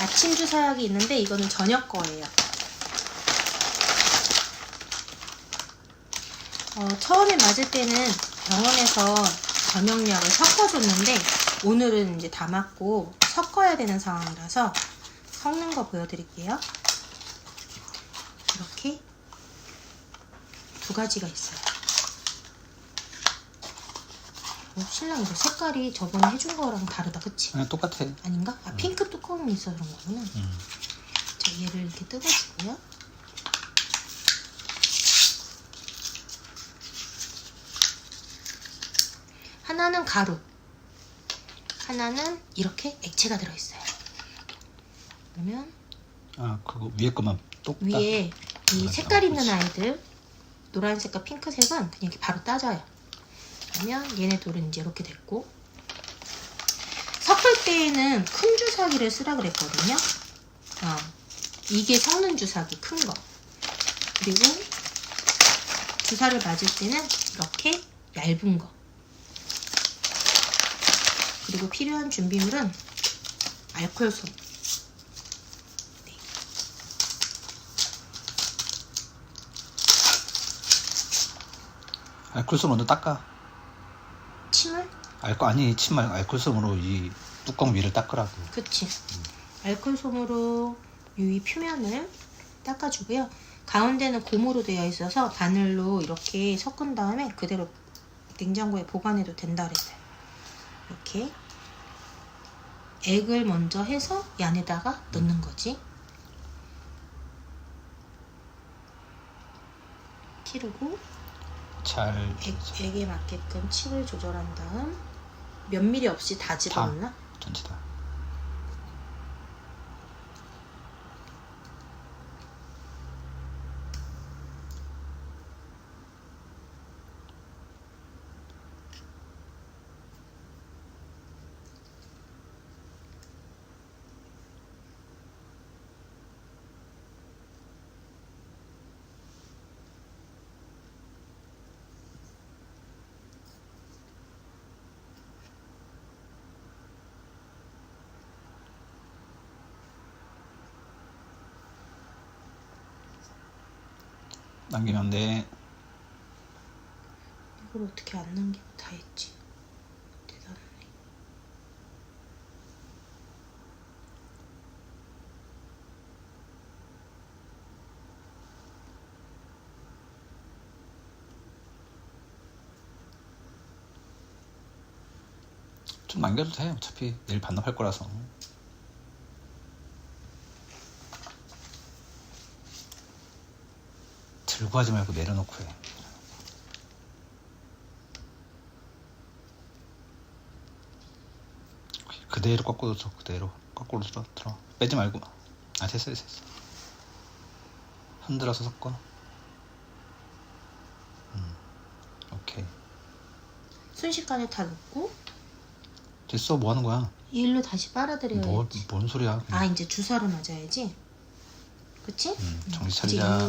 아침 주사약이 있는데 이거는 저녁 거예요. 어, 처음에 맞을 때는 병원에서 저녁약을 섞어줬는데 오늘은 이제 다 맞고 섞어야 되는 상황이라서 섞는 거 보여드릴게요. 이렇게 두 가지가 있어요. 어, 신랑 이거 색깔이 저번에 해준 거랑 다르다, 그치? 그냥 똑같아. 아닌가? 아 핑크 뚜껑이 있어 그런 거구나. 음. 자 얘를 이렇게 뜯어주고요. 하나는 가루, 하나는 이렇게 액체가 들어있어요. 그러면 아 그거 위에 것만 똑딱. 위에 이 색깔 있는. 아이들 노란색과 핑크색은 그냥 이렇게 바로 따져요. 그러면 얘네 둘은 이제 이렇게 됐고 섞을 때에는 큰 주사기를 쓰라 그랬거든요. 어, 이게 섞는 주사기 큰 거. 그리고 주사를 맞을 때는 이렇게 얇은 거. 그리고 필요한 준비물은 알콜솜. 알콜솜 먼저 닦아. 알코 아니 침 말고 알콜솜으로 이 뚜껑 위를 닦으라고. 그치. 알콜솜으로 유리 표면을 닦아주고요. 가운데는 고무로 되어 있어서 바늘로 이렇게 섞은 다음에 그대로 냉장고에 보관해도 된다 그랬어요. 이렇게 액을 먼저 해서 이 안에다가 넣는 거지. 키르고 잘 액, 액에 맞게끔 칩을 조절한 다음 몇 미리 없이 다 집어넣나? 전체 다. 남기면 돼. 이걸 어떻게 안 남기고 다 했지? 대단하네. 좀 남겨도 돼. 어차피 내일 반납할 거라서. 들고 하지 말고 내려놓고 해. 그대로 거꾸로 들어. 그대로 거꾸로 들어. 들어. 빼지 말고. 아 됐어 됐어. 됐어. 흔들어서 섞어. 음. 오케이. 순식간에 다 넣고 됐어. 뭐 하는 거야? 일로 다시 빨아들여야지. 뭐, 뭔 소리야? 아 이제 주사를 맞아야지. 그치? 음, 정신 이제 차리자.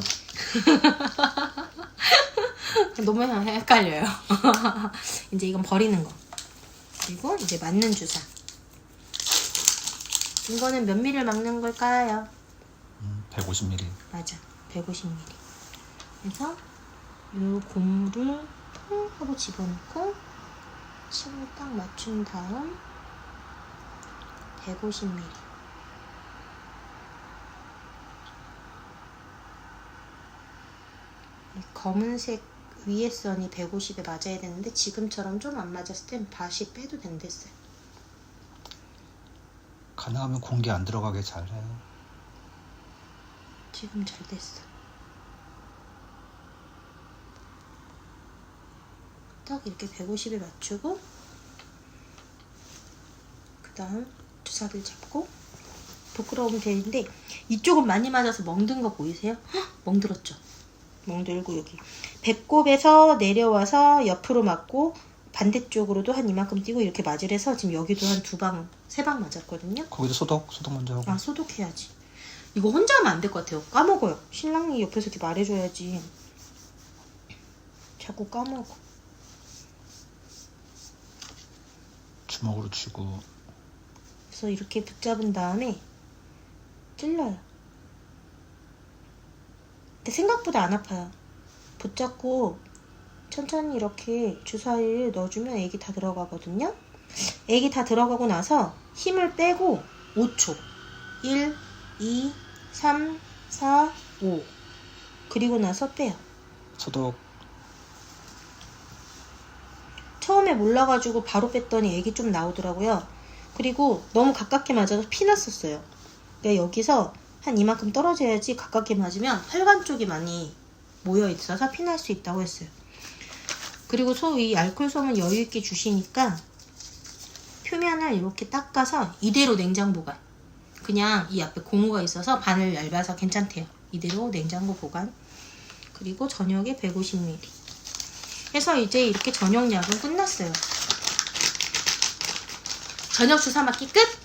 이- 너무 헷갈려요. 이제 이건 버리는 거. 그리고 이제 맞는 주사. 이거는 몇 미리를 막는 걸까요? 음, 150ml. 맞아. 150ml. 그래서 이 고무를 퐁 하고 집어넣고 침을 딱 맞춘 다음 150ml. 검은색 위에 선이 150에 맞아야 되는데 지금처럼 좀 안 맞았을 땐 다시 빼도 된댔어요. 가능하면 공기 안 들어가게 잘해. 지금 잘 됐어. 딱 이렇게 150에 맞추고 그 다음 주사를 잡고 부끄러우면 되는데 이쪽은 많이 맞아서 멍든 거 보이세요? 헉, 멍들었죠? 멍들고 여기 배꼽에서 내려와서 옆으로 맞고 반대쪽으로도 한 이만큼 뛰고 이렇게 맞으래서 지금 여기도 한 두 방, 세 방 맞았거든요. 거기도 소독, 소독 먼저 하고. 아 소독해야지. 이거 혼자 하면 안 될 것 같아요. 까먹어요. 신랑이 옆에서 이렇게 말해줘야지. 자꾸 까먹어. 주먹으로 쥐고. 그래서 이렇게 붙잡은 다음에 찔러요. 근데 생각보다 안 아파요. 붙잡고 천천히 이렇게 주사위를 넣어주면 애기 다 들어가거든요. 애기 다 들어가고 나서 힘을 빼고 5초. 1, 2, 3, 4, 5. 그리고 나서 빼요. 소독 처음에 몰라가지고 바로 뺐더니 애기 좀 나오더라고요. 그리고 너무 가깝게 맞아서 피 났었어요. 그러니까 여기서 한 이만큼 떨어져야지 가깝게 맞으면 혈관 쪽이 많이 모여 있어서 피날 수 있다고 했어요. 그리고 소위 알코올솜은 여유 있게 주시니까 표면을 이렇게 닦아서 이대로 냉장 보관. 그냥 이 앞에 고무가 있어서 바늘 얇아서 괜찮대요. 이대로 냉장고 보관. 그리고 저녁에 150ml. 해서 이제 이렇게 저녁 약은 끝났어요. 저녁 주사 맞기 끝!